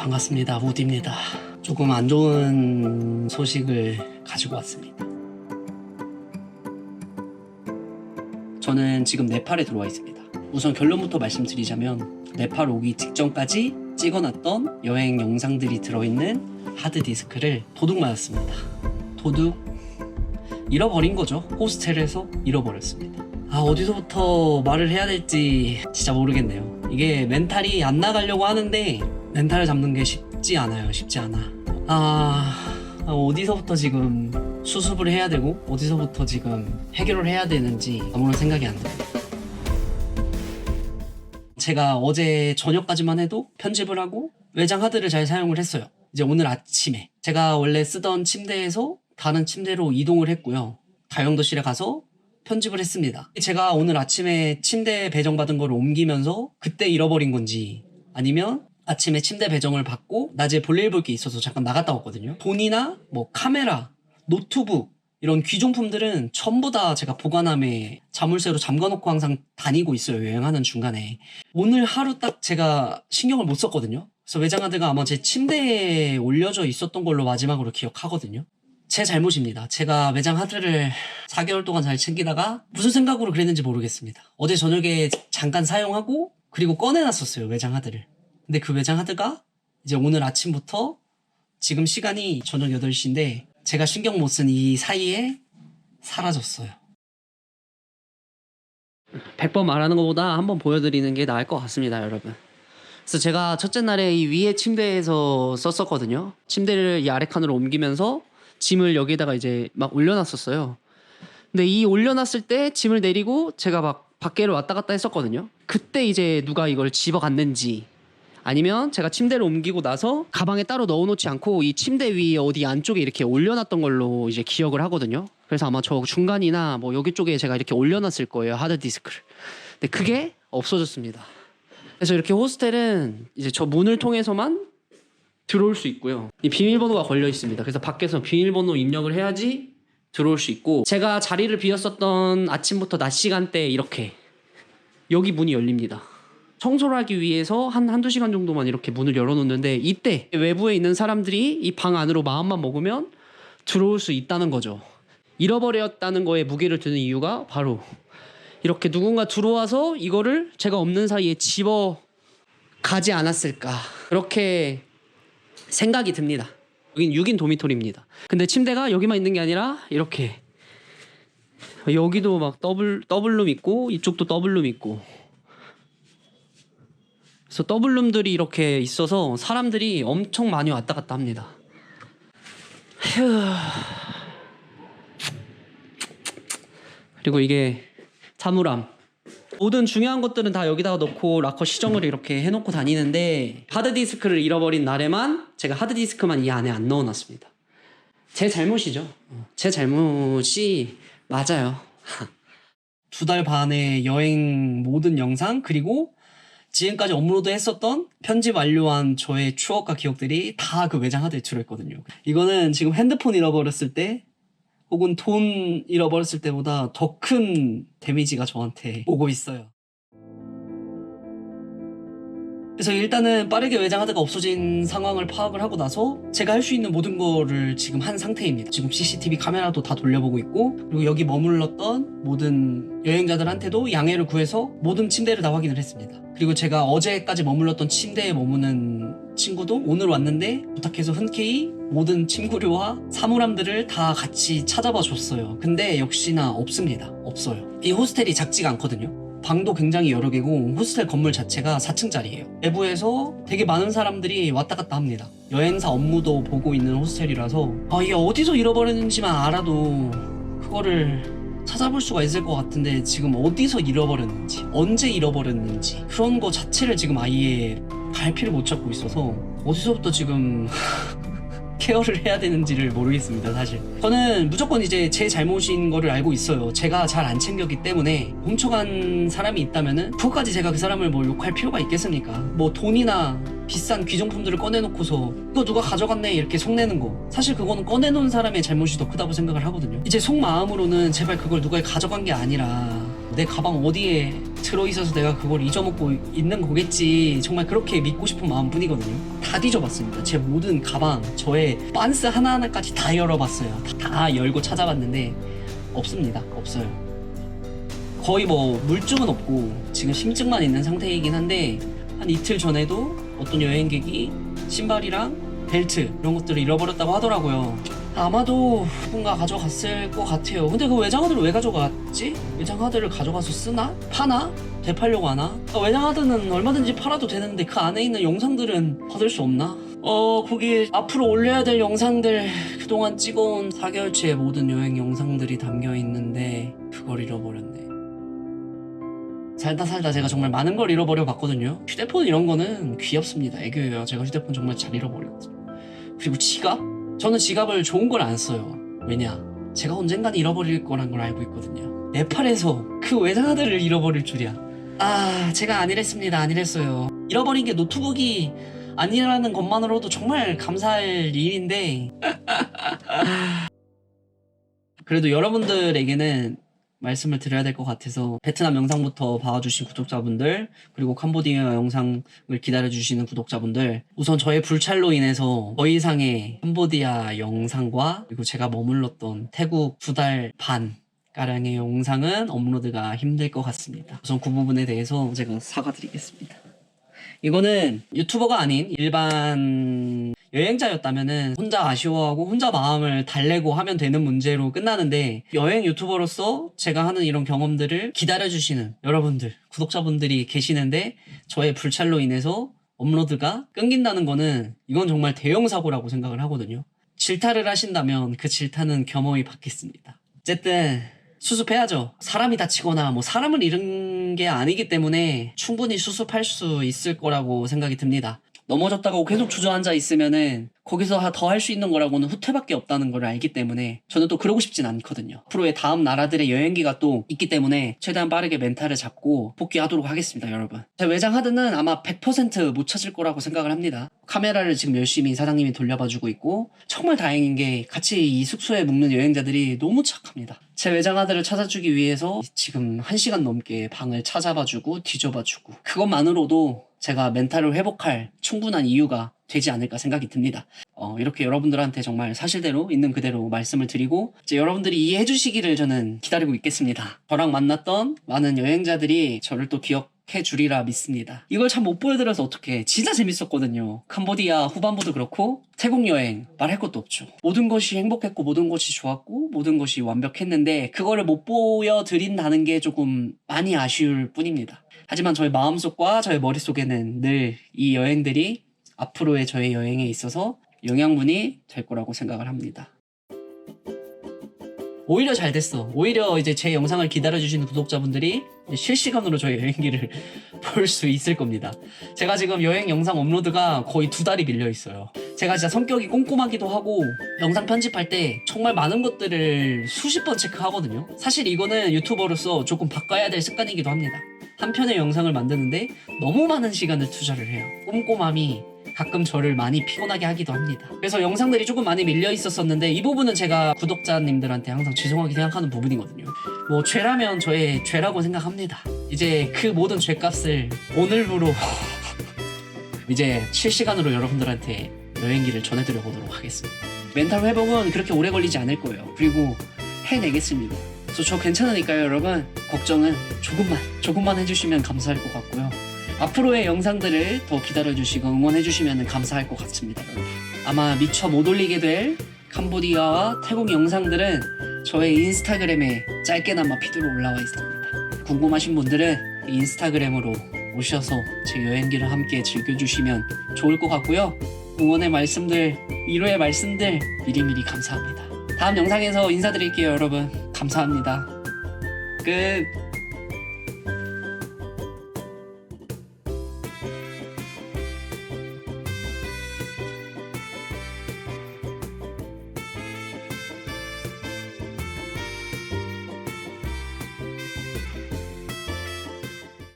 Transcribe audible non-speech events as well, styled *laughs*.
반갑습니다. 우디입니다. 조금 안 좋은 소식을 가지고 왔습니다. 저는 지금 네팔에 들어와 있습니다. 우선 결론부터 말씀드리자면 네팔 오기 직전까지 찍어놨던 여행 영상들이 들어있는 하드디스크를 도둑 맞았습니다. 도둑 잃어버린 거죠. 호스텔에서 잃어버렸습니다. 아 어디서부터 말을 해야 될지 진짜 모르겠네요. 이게 멘탈이 안 나가려고 하는데 멘탈을 잡는 게 쉽지 않아요. 쉽지 않아. 아 아, 어디서부터 지금 수습을 해야 되고 어디서부터 지금 해결을 해야 되는지 아무런 생각이 안 듭니다. 제가 어제 저녁까지만 해도 편집을 하고 외장 하드를 잘 사용을 했어요. 이제 오늘 아침에 제가 원래 쓰던 침대에서 다른 침대로 이동을 했고요. 다용도실에 가서 편집을 했습니다. 제가 오늘 아침에 침대 배정받은 걸 옮기면서 그때 잃어버린 건지 아니면 아침에 침대 배정을 받고 낮에 볼일 볼 게 있어서 잠깐 나갔다 왔거든요. 돈이나 뭐 카메라, 노트북 이런 귀중품들은 전부 다 제가 보관함에 자물쇠로 잠가놓고 항상 다니고 있어요. 여행하는 중간에. 오늘 하루 딱 제가 신경을 못 썼거든요. 그래서 외장하드가 아마 제 침대에 올려져 있었던 걸로 마지막으로 기억하거든요. 제 잘못입니다. 제가 외장 하드를 4개월 동안 잘 챙기다가 무슨 생각으로 그랬는지 모르겠습니다. 어제 저녁에 잠깐 사용하고 그리고 꺼내놨었어요. 외장 하드를. 근데 그 외장 하드가 이제 오늘 아침부터 지금 시간이 저녁 8시인데 제가 신경 못 쓴 이 사이에 사라졌어요. 100번 말하는 것보다 한번 보여드리는 게 나을 것 같습니다, 여러분. 그래서 제가 첫째 날에 이 위에 침대에서 썼었거든요. 침대를 이 아래 칸으로 옮기면서 짐을 여기에다가 이제 막 올려놨었어요. 근데 이 올려놨을 때 짐을 내리고 제가 막 밖에를 왔다 갔다 했었거든요. 그때 이제 누가 이걸 집어갔는지 아니면 제가 침대를 옮기고 나서 가방에 따로 넣어놓지 않고 이 침대 위에 어디 안쪽에 이렇게 올려놨던 걸로 이제 기억을 하거든요. 그래서 아마 저 중간이나 뭐 여기 쪽에 제가 이렇게 올려놨을 거예요 하드 디스크를. 근데 그게 없어졌습니다. 그래서 이렇게 호스텔은 이제 저 문을 통해서만 들어올 수 있고요. 이 비밀번호가 걸려 있습니다. 그래서 밖에서 비밀번호 입력을 해야지 들어올 수 있고 제가 자리를 비웠었던 아침부터 낮 시간대 이렇게 여기 문이 열립니다. 청소를 하기 위해서 한 한두 시간 정도만 이렇게 문을 열어놓는데 이때 외부에 있는 사람들이 이 방 안으로 마음만 먹으면 들어올 수 있다는 거죠. 잃어버렸다는 거에 무게를 두는 이유가 바로 이렇게 누군가 들어와서 이거를 제가 없는 사이에 집어 가지 않았을까. 그렇게 생각이 듭니다. 여긴 6인 도미토리입니다. 근데 침대가 여기만 있는 게 아니라 이렇게 여기도 막 더블 더블룸 있고 이쪽도 더블룸 있고 그래서 더블룸들이 이렇게 있어서 사람들이 엄청 많이 왔다 갔다 합니다. 휴. 그리고 이게 사물함. 모든 중요한 것들은 다 여기다가 넣고 락커 시정을 이렇게 해놓고 다니는데 하드디스크를 잃어버린 날에만 제가 하드디스크만 이 안에 안 넣어놨습니다. 제 잘못이죠. 어, 제 잘못이 맞아요. *laughs* 두 달 반의 여행 모든 영상 그리고 지금까지 업로드 했었던 편집 완료한 저의 추억과 기억들이 다 그 외장 하드에 들어있거든요. 이거는 지금 핸드폰 잃어버렸을 때 혹은 돈 잃어버렸을 때보다 더 큰 데미지가 저한테 오고 있어요. 그래서 일단은 빠르게 외장 하드가 없어진 상황을 파악을 하고 나서 제가 할 수 있는 모든 거를 지금 한 상태입니다. 지금 CCTV 카메라도 다 돌려보고 있고 그리고 여기 머물렀던 모든 여행자들한테도 양해를 구해서 모든 침대를 다 확인을 했습니다. 그리고 제가 어제까지 머물렀던 침대에 머무는 친구도 오늘 왔는데 부탁해서 흔쾌히 모든 침구류와 사물함들을 다 같이 찾아봐 줬어요. 근데 역시나 없습니다. 없어요. 이 호스텔이 작지가 않거든요. 방도 굉장히 여러 개고 호스텔 건물 자체가 4층짜리예요. 내부에서 되게 많은 사람들이 왔다 갔다 합니다. 여행사 업무도 보고 있는 호스텔이라서 아 이게 어디서 잃어버렸는지만 알아도 그거를 찾아볼 수가 있을 것 같은데 지금 어디서 잃어버렸는지 언제 잃어버렸는지 그런 거 자체를 지금 아예 갈피를 못 잡고 있어서 어디서부터 지금 *laughs* 케어를 해야 되는지를 모르겠습니다, 사실. 저는 무조건 이제 제 잘못인 거를 알고 있어요. 제가 잘 안 챙겼기 때문에 훔쳐간 사람이 있다면은 그것까지 제가 그 사람을 뭐 욕할 필요가 있겠습니까? 뭐 돈이나 비싼 귀정품들을 꺼내놓고서 이거 누가 가져갔네 이렇게 속내는 거 사실 그거는 꺼내놓은 사람의 잘못이 더 크다고 생각을 하거든요. 이제 속마음으로는 제발 그걸 누가 가져간 게 아니라 내 가방 어디에 들어있어서 내가 그걸 잊어먹고 있는 거겠지. 정말 그렇게 믿고 싶은 마음뿐이거든요. 다 뒤져봤습니다. 제 모든 가방 저의 빤스 하나하나까지 다 열어봤어요. 다, 다 열고 찾아봤는데 없습니다. 없어요. 거의 뭐 물증은 없고 지금 심증만 있는 상태이긴 한데 한 이틀 전에도 어떤 여행객이 신발이랑 벨트 이런 것들을 잃어버렸다고 하더라고요. 아마도 누군가 가져갔을 것 같아요. 근데 그 외장하드를 왜 가져갔 지? 외장 하드를 가져가서 쓰나? 파나? 되팔려고 하나? 아, 외장 하드는 얼마든지 팔아도 되는데 그 안에 있는 영상들은 받을 수 없나? 어, 거기 앞으로 올려야 될 영상들 그동안 찍어온 4개월치의 모든 여행 영상들이 담겨 있는데 그걸 잃어버렸네. 살다 살다 제가 정말 많은 걸 잃어버려 봤거든요. 휴대폰 이런 거는 귀엽습니다. 애교예요. 제가 휴대폰 정말 잘 잃어버렸거든요. 그리고 지갑? 저는 지갑을 좋은 걸 안 써요. 왜냐? 제가 언젠간 잃어버릴 거란 걸 알고 있거든요. 네팔에서 그 외장하드를 잃어버릴 줄이야. 아, 제가 아니랬습니다. 아니랬어요. 잃어버린 게 노트북이 아니라는 것만으로도 정말 감사할 일인데. *laughs* 그래도 여러분들에게는 말씀을 드려야 될 것 같아서 베트남 영상부터 봐주신 구독자분들 그리고 캄보디아 영상을 기다려주시는 구독자분들 우선 저의 불찰로 인해서 더 이상의 캄보디아 영상과 그리고 제가 머물렀던 태국 두 달 반 가량의 영상은 업로드가 힘들 것 같습니다. 우선 그 부분에 대해서 제가 사과드리겠습니다. 이거는 유튜버가 아닌 일반 여행자였다면은 혼자 아쉬워하고 혼자 마음을 달래고 하면 되는 문제로 끝나는데 여행 유튜버로서 제가 하는 이런 경험들을 기다려주시는 여러분들, 구독자분들이 계시는데 저의 불찰로 인해서 업로드가 끊긴다는 거는 이건 정말 대형 사고라고 생각을 하거든요. 질타를 하신다면 그 질타는 겸허히 받겠습니다. 어쨌든 수습해야죠. 사람이 다치거나 뭐 사람을 잃은 게 아니기 때문에 충분히 수습할 수 있을 거라고 생각이 듭니다. 넘어졌다고 계속 주저앉아 있으면은 거기서 더 할 수 있는 거라고는 후퇴밖에 없다는 걸 알기 때문에 저는 또 그러고 싶진 않거든요. 앞으로의 다음 나라들의 여행기가 또 있기 때문에 최대한 빠르게 멘탈을 잡고 복귀하도록 하겠습니다, 여러분. 제 외장 하드는 아마 100%못 찾을 거라고 생각을 합니다. 카메라를 지금 열심히 사장님이 돌려봐주고 있고 정말 다행인 게 같이 이 숙소에 묵는 여행자들이 너무 착합니다. 제 외장 하드를 찾아주기 위해서 지금 1시간 넘게 방을 찾아봐주고 뒤져봐주고 그것만으로도 제가 멘탈을 회복할 충분한 이유가 되지 않을까 생각이 듭니다. 어, 이렇게 여러분들한테 정말 사실대로 있는 그대로 말씀을 드리고 이제 여러분들이 이해해 주시기를 저는 기다리고 있겠습니다. 저랑 만났던 많은 여행자들이 저를 또 기억 해 주리라 믿습니다. 이걸 참 못 보여드려서 어떡해. 진짜 재밌었거든요. 캄보디아 후반부도 그렇고 태국 여행 말할 것도 없죠. 모든 것이 행복했고 모든 것이 좋았고 모든 것이 완벽했는데 그거를 못 보여드린다는 게 조금 많이 아쉬울 뿐입니다. 하지만 저의 마음속과 저의 머릿속에는 늘 이 여행들이 앞으로의 저의 여행에 있어서 영양분이 될 거라고 생각을 합니다. 오히려 잘 됐어. 오히려 이제 제 영상을 기다려주시는 구독자분들이 실시간으로 저의 여행기를 *laughs* 볼 수 있을 겁니다. 제가 지금 여행 영상 업로드가 거의 두 달이 밀려 있어요. 제가 진짜 성격이 꼼꼼하기도 하고 영상 편집할 때 정말 많은 것들을 수십 번 체크하거든요. 사실 이거는 유튜버로서 조금 바꿔야 될 습관이기도 합니다. 한 편의 영상을 만드는데 너무 많은 시간을 투자를 해요. 꼼꼼함이 가끔 저를 많이 피곤하게 하기도 합니다. 그래서 영상들이 조금 많이 밀려 있었었는데 이 부분은 제가 구독자님들한테 항상 죄송하게 생각하는 부분이거든요. 뭐 죄라면 저의 죄라고 생각합니다. 이제 그 모든 죄값을 오늘부로 *laughs* 이제 실시간으로 여러분들한테 여행기를 전해드려 보도록 하겠습니다. 멘탈 회복은 그렇게 오래 걸리지 않을 거예요. 그리고 해내겠습니다. 저 괜찮으니까요, 여러분. 걱정은 조금만, 조금만 해주시면 감사할 것 같고요. 앞으로의 영상들을 더 기다려주시고 응원해주시면 감사할 것 같습니다. 아마 미처 못 올리게 될 캄보디아와 태국 영상들은 저의 인스타그램에 짧게나마 피드로 올라와 있습니다. 궁금하신 분들은 인스타그램으로 오셔서 제 여행기를 함께 즐겨주시면 좋을 것 같고요. 응원의 말씀들, 위로의 말씀들 미리미리 감사합니다. 다음 영상에서 인사드릴게요, 여러분. 감사합니다. 끝.